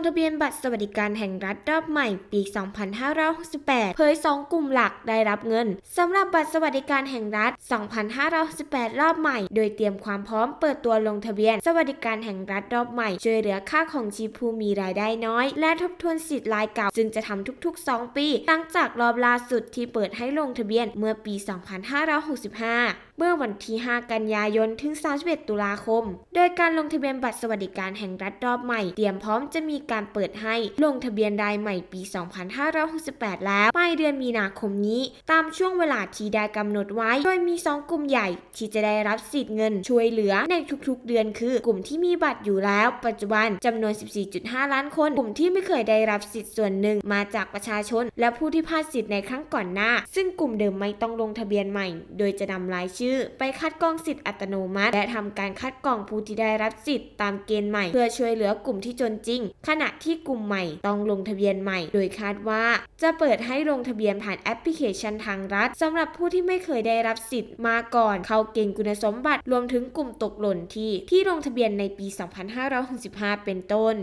งทะเบียนบัตรสวัสดิการแห่งรัฐรอบใหม่ปี 2568 เผย 2 กลุ่มหลักได้รับเงินสำหรับบัตรสวัสดิการแห่งรัฐ 2568 รอบใหม่ โดยเตรียมความพร้อมเปิดตัวลงทะเบียน สวัสดิการแห่งรัฐรอบใหม่ ช่วยเหลือค่าของชีพผู้มีรายได้น้อย และทบทวนสิทธิ์รายเก่า ซึ่งจะทำทุก ๆ 2 ปี หลังจากรอบล่าสุดที่เปิดให้ลงทะเบียนเมื่อปี 2565 เมื่อวันที่ 5 กันยายน ถึง 31 ตุลาคม โดยการลงทะเบียนบัตรสวัสดิการแห่งรัฐรอบใหม่ เตรียมพร้อมจะมีการเปิดให้ลงทะเบียนรายใหม่ปี 2568 แล้วปลายเดือนมีนาคมนี้ ตามช่วงเวลาที่ได้กำหนดไว้ โดยมี 2 กลุ่มใหญ่ ที่จะได้รับสิทธิ์เงินช่วยเหลือในทุกๆ เดือนคือกลุ่มที่มีบัตรอยู่แล้ว ปัจจุบันจำนวน 14.5 ล้านคน กลุ่มที่ไม่เคยได้รับสิทธิ์ส่วนหนึ่งมาจากประชาชน และผู้ที่พลาดสิทธิ์ในครั้งก่อนหน้า ซึ่งกลุ่มเดิมไม่ต้องลงทะเบียนใหม่ โดยจะนำรายชื่อ ไปคัดกรองสิทธิ์อัตโนมัติ และทำการคัดกรองผู้ที่ได้รับสิทธิ์ตามเกณฑ์ใหม่ เพื่อช่วยเหลือกลุ่มที่จนจริงขณะที่กลุ่มใหม่ต้องลงทะเบียนใหม่ โดยคาดว่าจะเปิดให้ลงทะเบียนผ่านแอปพลิเคชันทางรัฐสำหรับผู้ที่ไม่เคยได้รับสิทธิ์มาก่อน เข้าเกณฑ์คุณสมบัติรวมถึงกลุ่มตกหล่นที่ที่ลงทะเบียนในปี 2565 เป็นต้น